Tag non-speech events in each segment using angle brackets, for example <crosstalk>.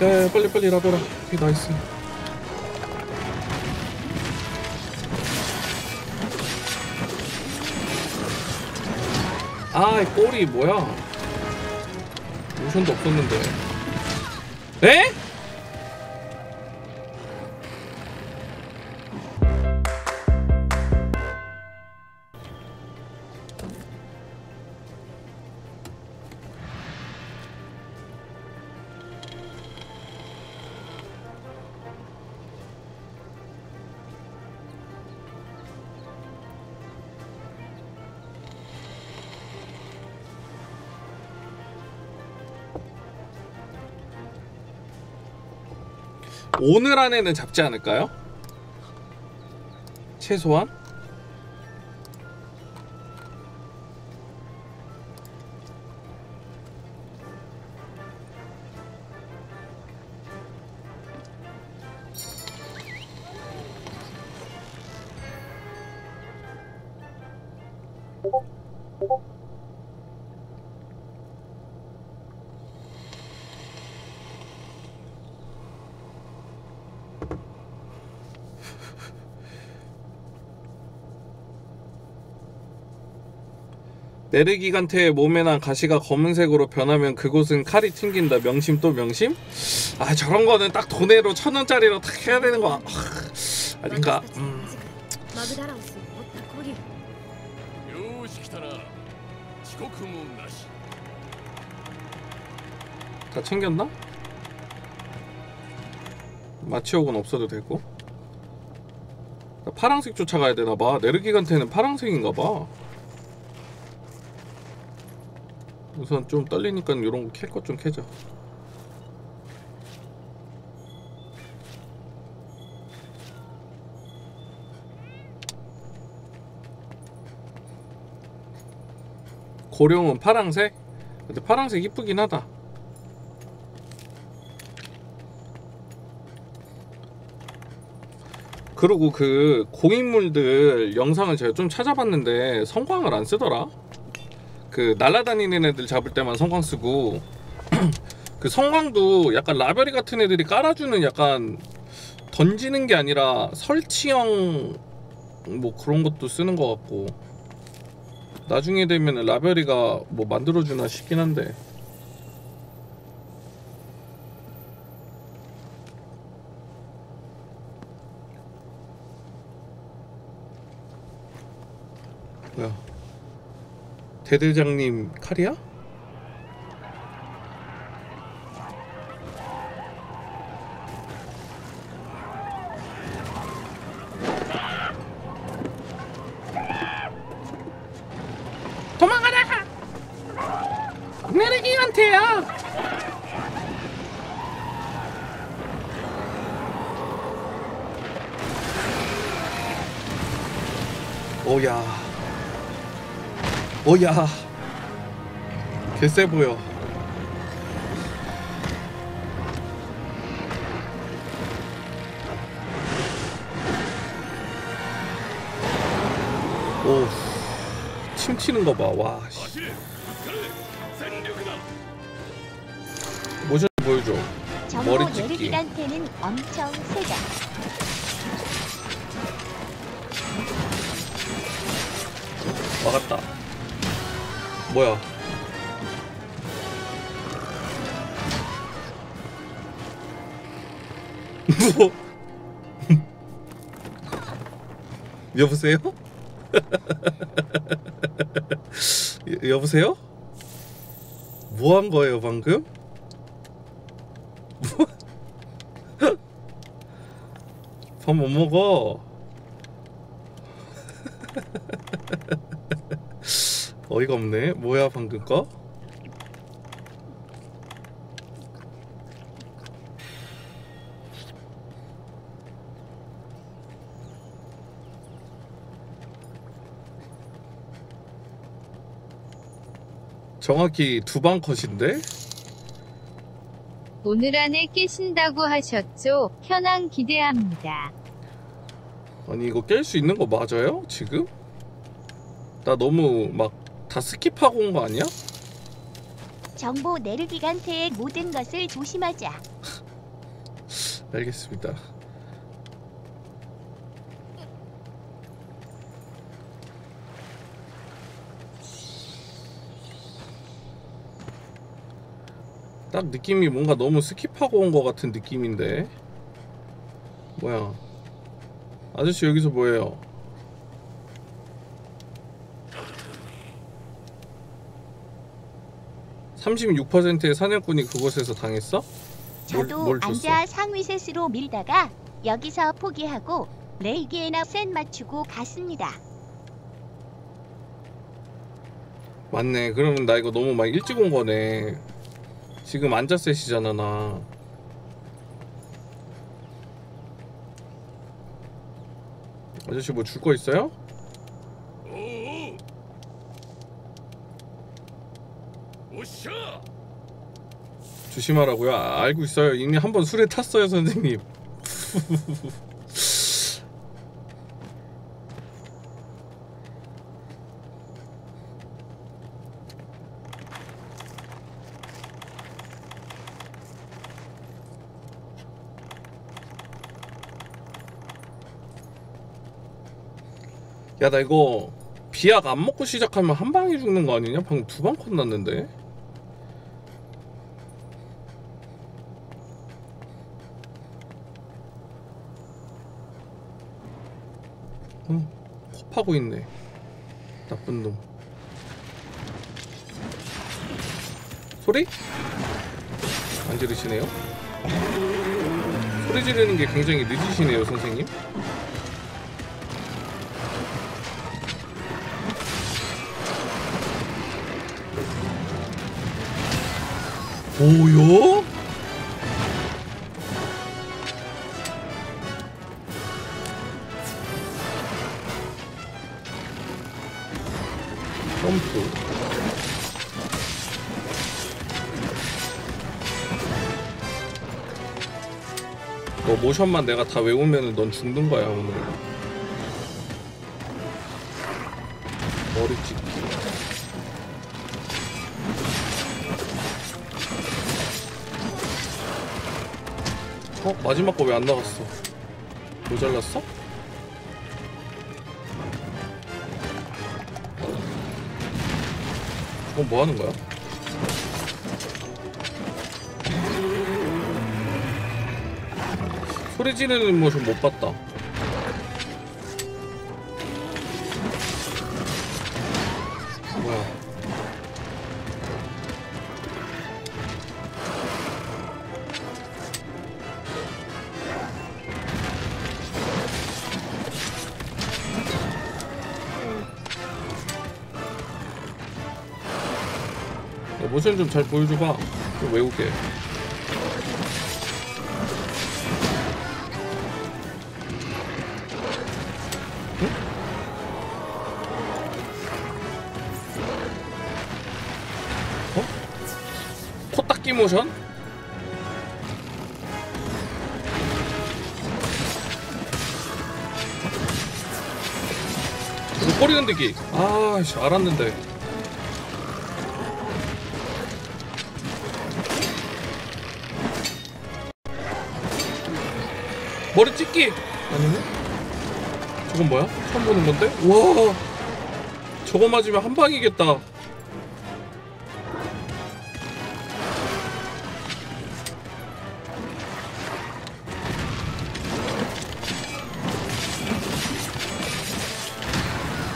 야야 빨리 빨리 라더라 오케이 나이스. 아이 꼬리 뭐야? 모션도 없었는데. 에? 오늘 안에는 잡지 않을까요? 최소한? 내르기간테의 몸에나 가시가 검은색으로 변하면 그곳은 칼이 튕긴다. 명심 또 명심? 아 저런 거는 딱 돈으로 천 원짜리로 탁 해야 되는 거. 아, 아닌가? 음. 다 챙겼나? 마치옥은 없어도 되고. 파랑색 쫓아가야 되나봐. 내르기간테는 파랑색인가봐. 우선 좀 떨리니까 이런 거 캘 것 좀 캐자 고령은 파랑색? 근데 파랑색 이쁘긴 하다 그리고 그 공인물들 영상을 제가 좀 찾아봤는데 성광을 안 쓰더라. 그 날라다니는 애들 잡을 때만 성광 쓰고 <clears throat> 그 성광도 약간 라벨이 같은 애들이 깔아주는 약간 던지는 게 아니라 설치형 뭐 그런 것도 쓰는 것 같고. 나중에 되면 라벨이가 뭐 만들어주나 싶긴 한데. 뭐야 대대장님 칼이야? 오야? 개쎄 보여. 오 침치는 거봐와 모션 보여줘. 머리 찍기. 엄청 세다. 뭐야 뭐 <laughs> 여보세요? <laughs> 여, 여보세요? 뭐 한 거예요 방금? <laughs> 밥 못 먹어 어이가 없네. 뭐야 방금 거? 정확히 두 방 컷인데? 오늘 안에 깨신다고 하셨죠? 현황 기대합니다. 아니 이거 깰 수 있는 거 맞아요? 지금? 나 너무 막 다 스킵하고 온 거 아니야? 정보 네르기간테의 모든 것을 조심하자. <laughs> 알겠습니다. 딱 느낌이 뭔가 너무 스킵하고 온 것 같은 느낌인데 뭐야 아저씨 여기서 뭐해요? (36%의 사냥꾼이 그곳에서 당했어) 뭘- 저도 뭘? 앉아 상위셋으로 밀다가 여기서 포기하고 레이기에나 센 맞추고 갔습니다. 맞네. 그러면 나 이거 너무 막 일찍 온 거네. 지금 앉아셋이잖아 나. 아저씨 뭐 줄 거 있어요? 오오 오샤 조심하라고요. 아, 알고 있어요. 이미 한 번 술에 탔어요, 선생님. 야, 나 이거 비약 안 먹고 시작하면 한 방에 죽는 거 아니냐? 방금 두 방 컷 났는데. 파고 있네. 나쁜 놈. 소리? 안 지르시네요? 소리 지르는 게 굉장히 늦으시네요, 선생님. 뭐요? 점프 너 모션만 내가 다 외우면은 넌 죽는 거야 오늘 머리 찍기 어? 마지막 거 왜 안 나갔어? 모자랐어? 그건 뭐 하는 거야? 소리 지르는 모션 못 봤다. 야, 모션 좀잘 보여줘봐. 좀 외우게. 어? 코딱기 모션? 이거 꼬리 흔들기. 아, 씨, 알았는데. 머리 찢기 아니네 저건 뭐야? 처음 보는 건데? 와 저거 맞으면 한 방이겠다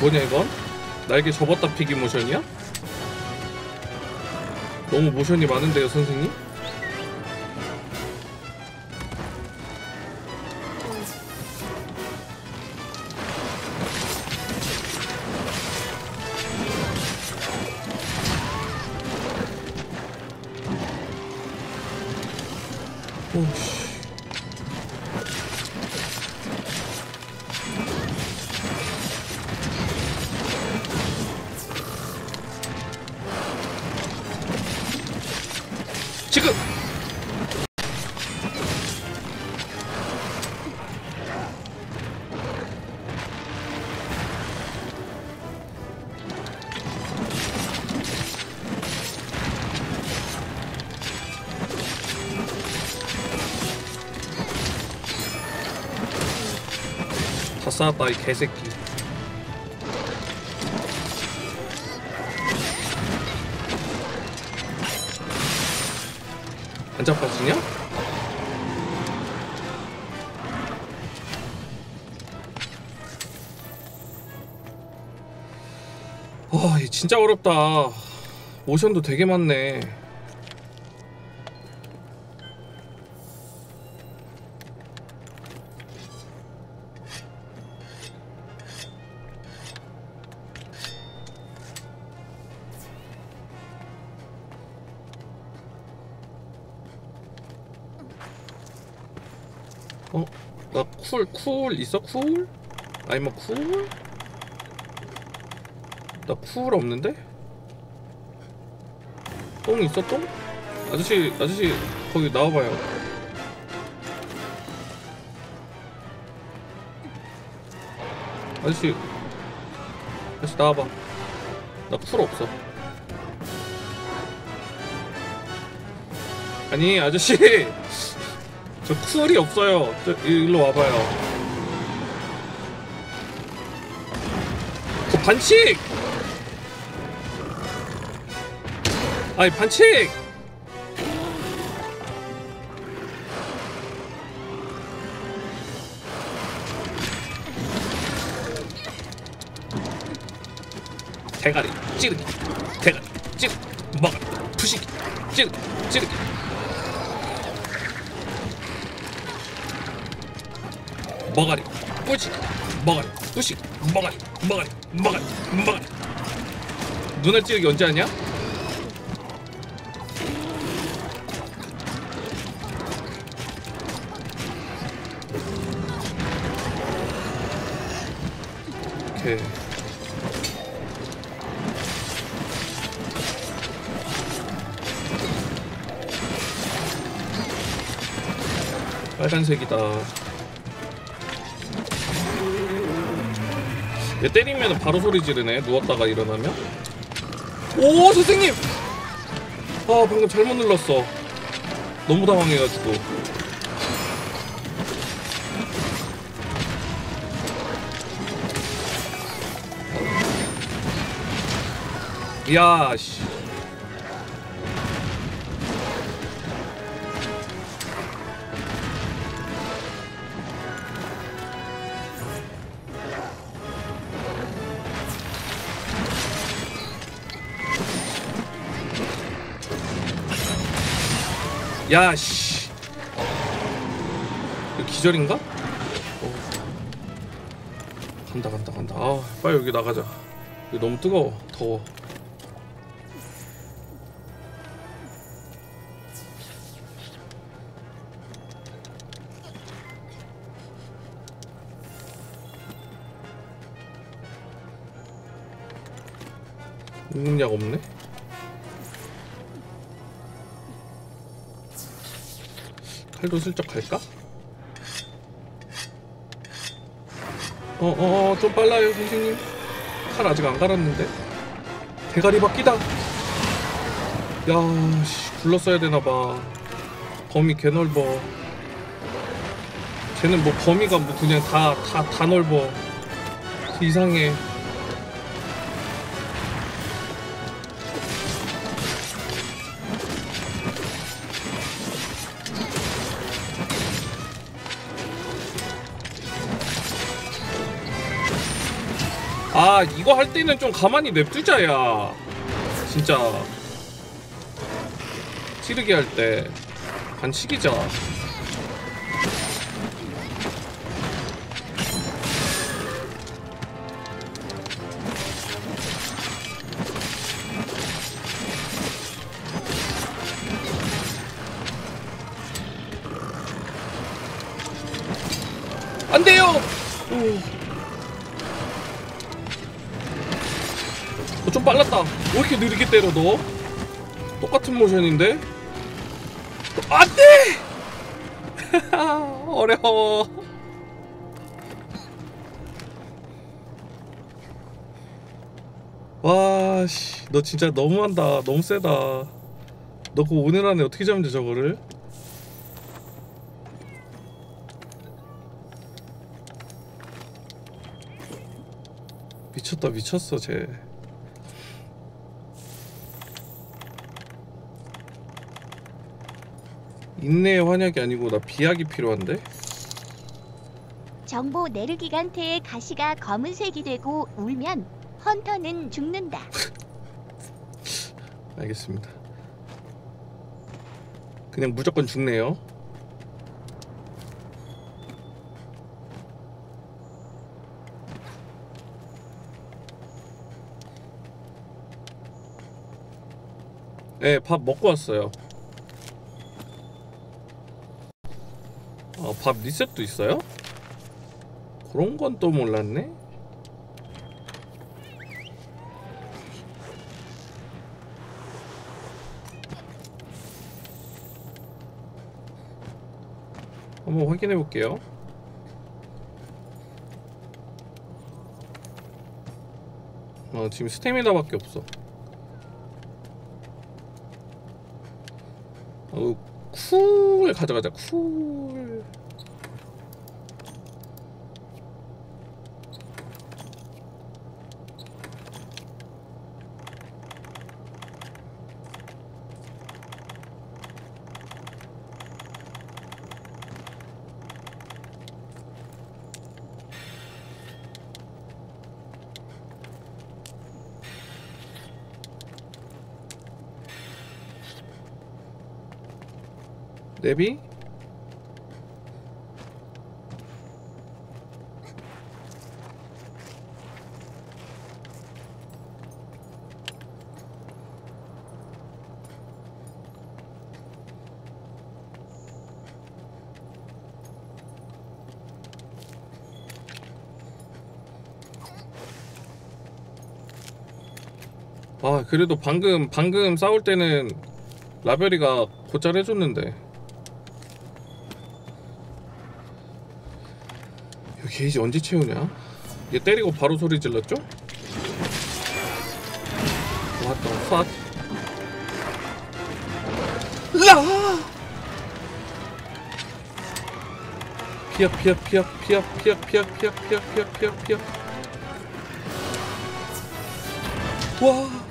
뭐냐 이건? 날개 접었다 피기 모션이야? 너무 모션이 많은데요 선생님? 쌓았다 이 개새끼 안 자빠지냐? 와, 이 진짜 어렵다. 모션도 되게 많네. 어? 나 쿨, 쿨 있어? 쿨? 아니면 쿨? 나 쿨 없는데? 똥 있어 똥? 아저씨 아저씨 거기 나와봐요 아저씨 아저씨 나와봐 나 쿨 없어 아니 아저씨 <laughs> 저 쿨이 없어요. 저 일로 와봐요. 그 반칙! 아이 반칙! 대가리 찌르기 대가리 찌르기 먹어 푸시기 찌르기 찌르기 머가리 뿌시기 머가리 뿌시기 머가리 머가리 머가리 머가리 눈알 찌르기 언제 하냐? 오케이. 빨간색이다. 얘 때리면 바로 소리 지르네. 누웠다가 일어나면. 오 선생님. 아 방금 잘못 눌렀어. 너무 당황해가지고. 야, 씨. 야, 씨. 이거 기절인가? 어. 간다, 간다, 간다. 아, 빨리 여기 나가자. 여기 너무 뜨거워. 더워. 능력 없네? 칼도 슬쩍 갈까? 어어 어 좀 빨라요 선생님. 칼 아직 안 갈았는데. 대가리 바뀌다. 야씨 굴렀어야 되나봐. 범위 개 넓어. 쟤는 뭐 범위가 뭐 그냥 다 다 다 넓어. 이상해 아 이거 할 때는 좀 가만히 냅두자 야. 진짜. 찌르기 할 때. 반칙이자 왜 이렇게 느리게 때려 너? 똑같은 모션인데? 안 돼! <laughs> 어려워. 와, 씨. 너 진짜 너무한다. 너무 세다. 너 그거 오늘 안에 어떻게 잡는데 저거를? 미쳤다 미쳤어 쟤 인내의 환약이 아니고 나 비약이 필요한데? 정보 네르기간테의 가시가 검은색이 되고 울면 헌터는 죽는다. <laughs> 알겠습니다 그냥 무조건 죽네요 네, 밥 먹고 왔어요. 아, 밥 리셋도 있어요? 그런 건 또 몰랐네. 한번 확인해 볼게요. 어, 지금 스태미나 밖에 없어. 어, 쿨 가져가자. 쿨. 내비? 아 그래도 방금 방금 싸울 때는 라벨이가 곧잘 해줬는데 이거 게이지 언제 채우냐? 얘 때리고 바로 소리 질렀죠? 왔다 fat 라! 피약 피약 피약 피약 피약 피약 피약 피약 피약 피약 피약 와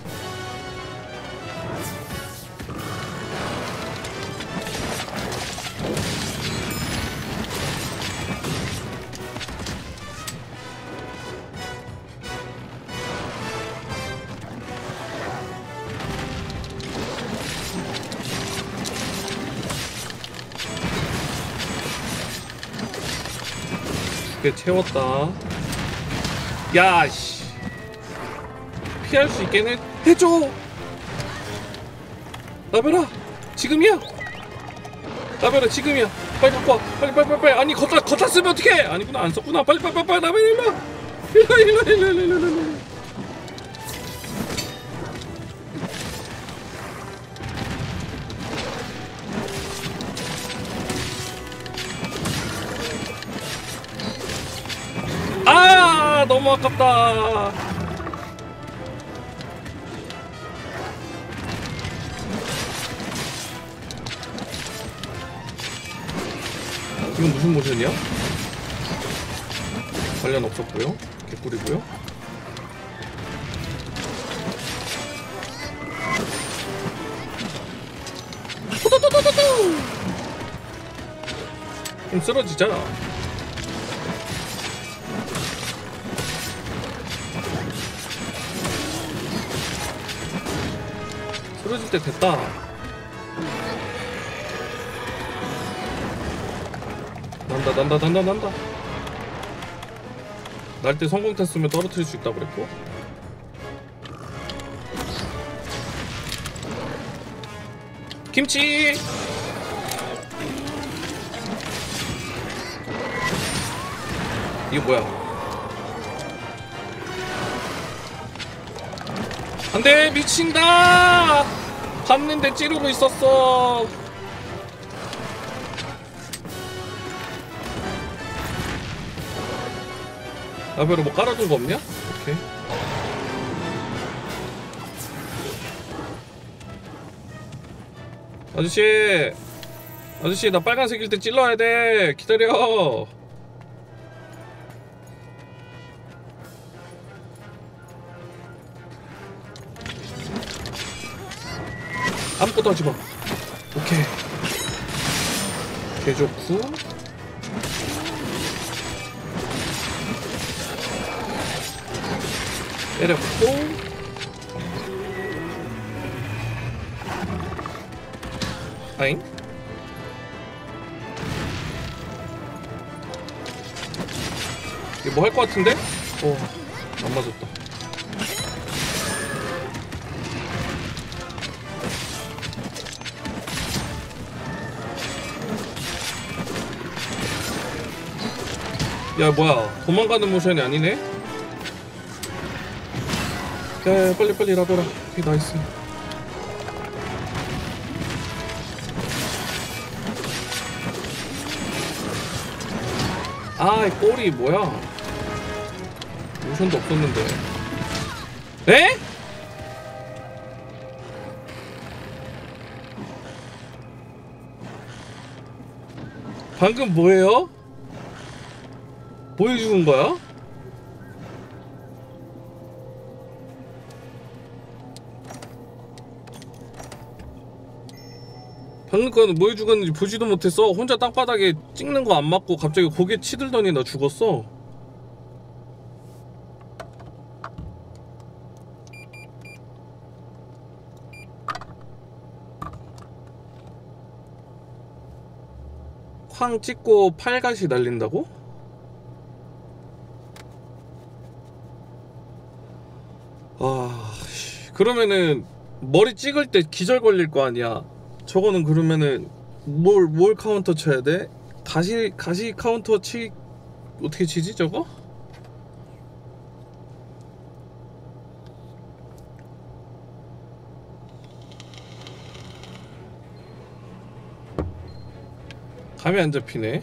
꽤 채웠다. 야, 씨. 피할 수 있게는 해줘! 라벨아, 지금이야! 라벨아, 지금이야! 빨리 갖고 와! 빨리, 빨리, 빨리! 아니, 걷다, 걷다 쓰면 어떡해! 아니구나, 안 썼구나! 빨리, 빨리, 빨리! 라벨 일로 와! 일로 와, 일로 와, 일로 와, 일로 아 아깝다. 이건 무슨 모션이야? 관련 없었고요. 개꿀이고요. 좀 쓰러지자 쓰러질 때 됐다. 난다 난다 난다 난다. 날 때 성공 탔으면 떨어뜨릴 수 있다고 그랬고. 김치. 이거 뭐야? 안돼 미친다 봤는데 찌르고 있었어. 라벨로 뭐 깔아둔 거 없냐? 오케이. 아저씨. 아저씨 나 빨간색일 때 찔러야 돼. 기다려 아무것도 하지 마. 오케이. 개 좋고. 때렸고. 아잉? 이거 뭐할 것 같은데? 어, 안 맞았다. 야 뭐야 도망가는 모션이 아니네? 야, 야 빨리 빨리 라더라 오케이 나이스 아이 꼬리 뭐야 모션도 없었는데 에? 방금 뭐예요? 보여주는 거야? 방금 거는 뭐 해주겠는지 보지도 못했어 혼자 땅바닥에 찍는 거 안 맞고 갑자기 고개 치들더니 나 죽었어 쾅 찍고 팔갓이 날린다고? 아, 씨. 그러면은 머리 찍을 때 기절 걸릴 거 아니야. 저거는 그러면은 뭘 뭘 카운터 쳐야 돼? 가시 가시 카운터 치 어떻게 치지 저거? 감이 안 잡히네.